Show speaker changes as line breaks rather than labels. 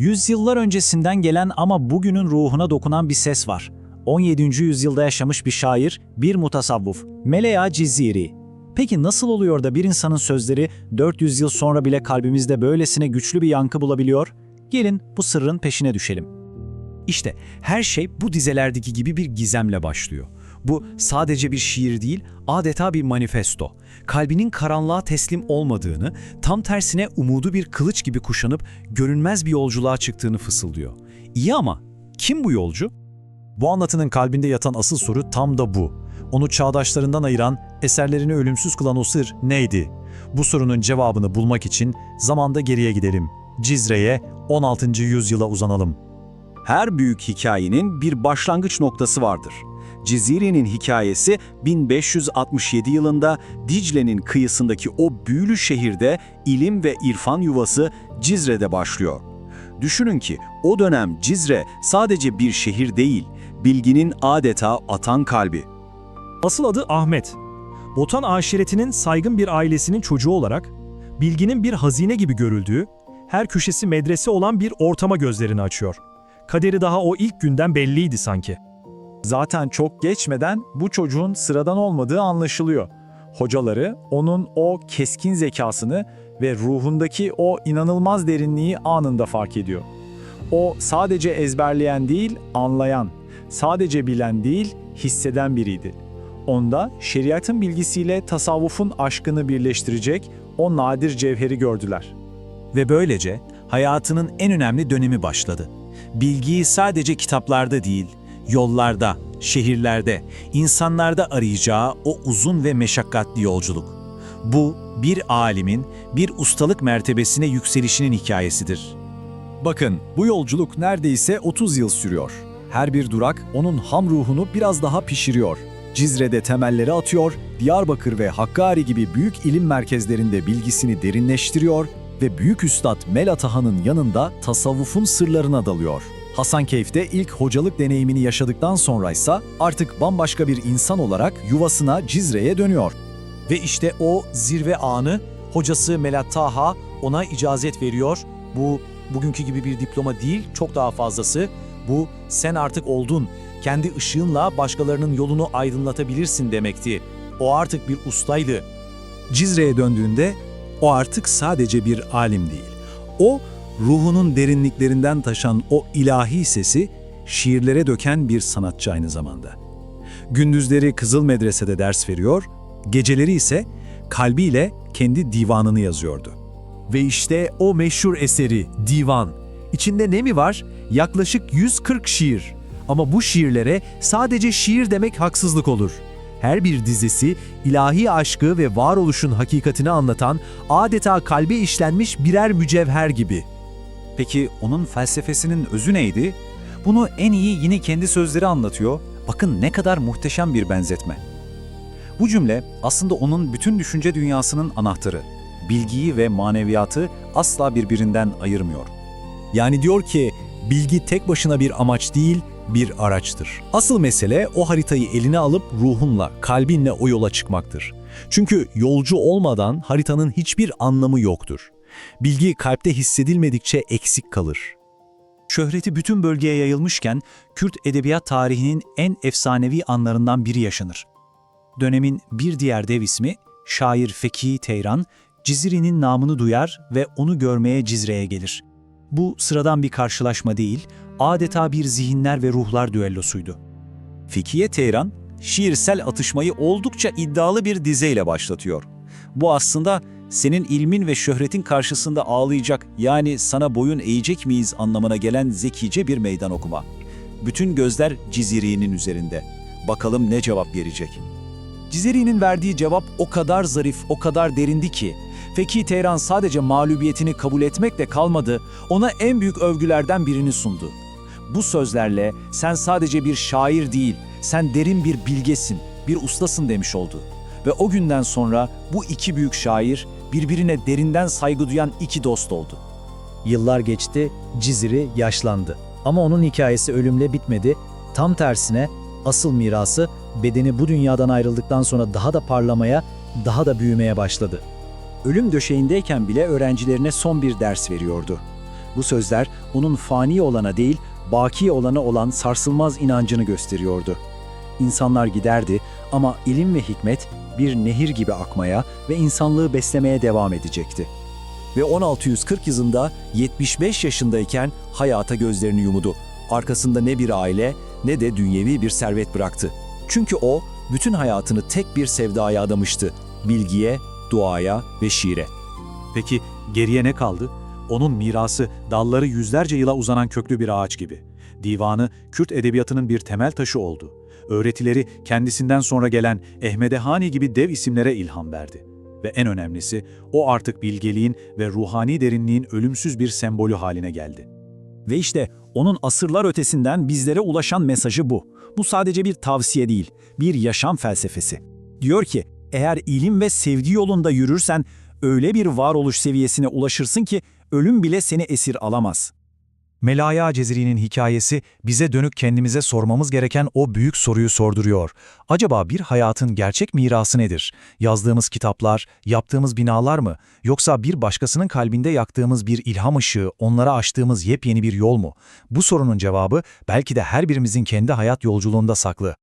Yüzyıllar öncesinden gelen ama bugünün ruhuna dokunan bir ses var. 17. yüzyılda yaşamış bir şair, bir mutasavvuf, Melea Ciziri. Peki nasıl oluyor da bir insanın sözleri 400 yıl sonra bile kalbimizde böylesine güçlü bir yankı bulabiliyor? Gelin bu sırrın peşine düşelim.
İşte her şey bu dizelerdeki gibi bir gizemle başlıyor. Bu sadece bir şiir değil, adeta bir manifesto. Kalbinin karanlığa teslim olmadığını, tam tersine umudu bir kılıç gibi kuşanıp görünmez bir yolculuğa çıktığını fısıldıyor. İyi ama kim bu yolcu?
Bu anlatının kalbinde yatan asıl soru tam da bu. Onu çağdaşlarından ayıran, eserlerini ölümsüz kılan o sır neydi? Bu sorunun cevabını bulmak için zamanda geriye gidelim. Cizre'ye 16. yüzyıla uzanalım.
Her büyük hikayenin bir başlangıç noktası vardır. Ciziri'nin hikayesi 1567 yılında Dicle'nin kıyısındaki o büyülü şehirde ilim ve irfan yuvası Cizre'de başlıyor. Düşünün ki o dönem Cizre sadece bir şehir değil, bilginin adeta atan kalbi.
Asıl adı Ahmet. Botan aşiretinin saygın bir ailesinin çocuğu olarak, bilginin bir hazine gibi görüldüğü, her köşesi medrese olan bir ortama gözlerini açıyor. Kaderi daha o ilk günden belliydi sanki.
Zaten çok geçmeden bu çocuğun sıradan olmadığı anlaşılıyor. Hocaları onun o keskin zekasını ve ruhundaki o inanılmaz derinliği anında fark ediyor. O sadece ezberleyen değil, anlayan, sadece bilen değil, hisseden biriydi. Onda şeriatın bilgisiyle tasavvufun aşkını birleştirecek o nadir cevheri gördüler.
Ve böylece hayatının en önemli dönemi başladı. Bilgiyi sadece kitaplarda değil, yollarda, şehirlerde, insanlarda arayacağı o uzun ve meşakkatli yolculuk. Bu, bir alimin, bir ustalık mertebesine yükselişinin hikayesidir.
Bakın bu yolculuk neredeyse 30 yıl sürüyor. Her bir durak onun ham ruhunu biraz daha pişiriyor. Cizre'de temelleri atıyor, Diyarbakır ve Hakkari gibi büyük ilim merkezlerinde bilgisini derinleştiriyor ve Büyük Üstad Mel Atahan'ın yanında tasavvufun sırlarına dalıyor. Hasankeyf'te ilk hocalık deneyimini yaşadıktan sonraysa artık bambaşka bir insan olarak yuvasına Cizre'ye dönüyor.
Ve işte o zirve anı hocası Melat Taha ona icazet veriyor. Bu bugünkü gibi bir diploma değil, çok daha fazlası. Bu sen artık oldun. Kendi ışığınla başkalarının yolunu aydınlatabilirsin demekti. O artık bir ustaydı.
Cizre'ye döndüğünde o artık sadece bir alim değil. O ruhunun derinliklerinden taşan o ilahi sesi şiirlere döken bir sanatçı aynı zamanda. Gündüzleri Kızıl Medrese'de ders veriyor, geceleri ise kalbiyle kendi divanını yazıyordu. Ve işte o meşhur eseri Divan. İçinde ne mi var? Yaklaşık 140 şiir. Ama bu şiirlere sadece şiir demek haksızlık olur. Her bir dizesi ilahi aşkı ve varoluşun hakikatini anlatan adeta kalbe işlenmiş birer mücevher gibi.
Peki onun felsefesinin özü neydi? Bunu en iyi yine kendi sözleri anlatıyor. Bakın ne kadar muhteşem bir benzetme. Bu cümle aslında onun bütün düşünce dünyasının anahtarı. Bilgiyi ve maneviyatı asla birbirinden ayırmıyor.
Yani diyor ki bilgi tek başına bir amaç değil, bir araçtır. Asıl mesele o haritayı eline alıp ruhunla, kalbinle o yola çıkmaktır. Çünkü yolcu olmadan haritanın hiçbir anlamı yoktur. Bilgi kalpte hissedilmedikçe eksik kalır.
Şöhreti bütün bölgeye yayılmışken Kürt edebiyat tarihinin en efsanevi anlarından biri yaşanır. Dönemin bir diğer dev ismi şair Feki Teyran, Cizri'nin namını duyar ve onu görmeye Cizre'ye gelir. Bu sıradan bir karşılaşma değil, adeta bir zihinler ve ruhlar düellosuydu.
Fikiye Teyran, şiirsel atışmayı oldukça iddialı bir dizeyle başlatıyor. Bu aslında senin ilmin ve şöhretin karşısında ağlayacak yani sana boyun eğecek miyiz anlamına gelen zekice bir meydan okuma. Bütün gözler Ciziri'nin üzerinde. Bakalım ne cevap verecek. Ciziri'nin verdiği cevap o kadar zarif, o kadar derindi ki, Feki Teyran sadece mağlubiyetini kabul etmekle kalmadı, ona en büyük övgülerden birini sundu. Bu sözlerle sen sadece bir şair değil, sen derin bir bilgesin, bir ustasın demiş oldu. Ve o günden sonra bu iki büyük şair birbirine derinden saygı duyan iki dost oldu.
Yıllar geçti, Ciziri yaşlandı. Ama onun hikayesi ölümle bitmedi. Tam tersine asıl mirası bedeni bu dünyadan ayrıldıktan sonra daha da parlamaya, daha da büyümeye başladı.
Ölüm döşeğindeyken bile öğrencilerine son bir ders veriyordu.
Bu sözler onun fani olana değil, baki olana olan sarsılmaz inancını gösteriyordu. İnsanlar giderdi ama ilim ve hikmet bir nehir gibi akmaya ve insanlığı beslemeye devam edecekti. Ve 1640 yılında 75 yaşındayken hayata gözlerini yumudu. Arkasında ne bir aile ne de dünyevi bir servet bıraktı. Çünkü o bütün hayatını tek bir sevdaya adamıştı. Bilgiye, duaya ve şiire.
Peki geriye ne kaldı? Onun mirası dalları yüzlerce yıla uzanan köklü bir ağaç gibi. Divanı Kürt edebiyatının bir temel taşı oldu. Öğretileri kendisinden sonra gelen Ehmedehani gibi dev isimlere ilham verdi. Ve en önemlisi o artık bilgeliğin ve ruhani derinliğin ölümsüz bir sembolü haline geldi.
Ve işte onun asırlar ötesinden bizlere ulaşan mesajı bu. Bu sadece bir tavsiye değil, bir yaşam felsefesi. Diyor ki, eğer ilim ve sevgi yolunda yürürsen öyle bir varoluş seviyesine ulaşırsın ki ölüm bile seni esir alamaz.
Melaya Cezeri'nin hikayesi bize dönük kendimize sormamız gereken o büyük soruyu sorduruyor. Acaba bir hayatın gerçek mirası nedir? Yazdığımız kitaplar, yaptığımız binalar mı? Yoksa bir başkasının kalbinde yaktığımız bir ilham ışığı, onlara açtığımız yepyeni bir yol mu? Bu sorunun cevabı belki de her birimizin kendi hayat yolculuğunda saklı.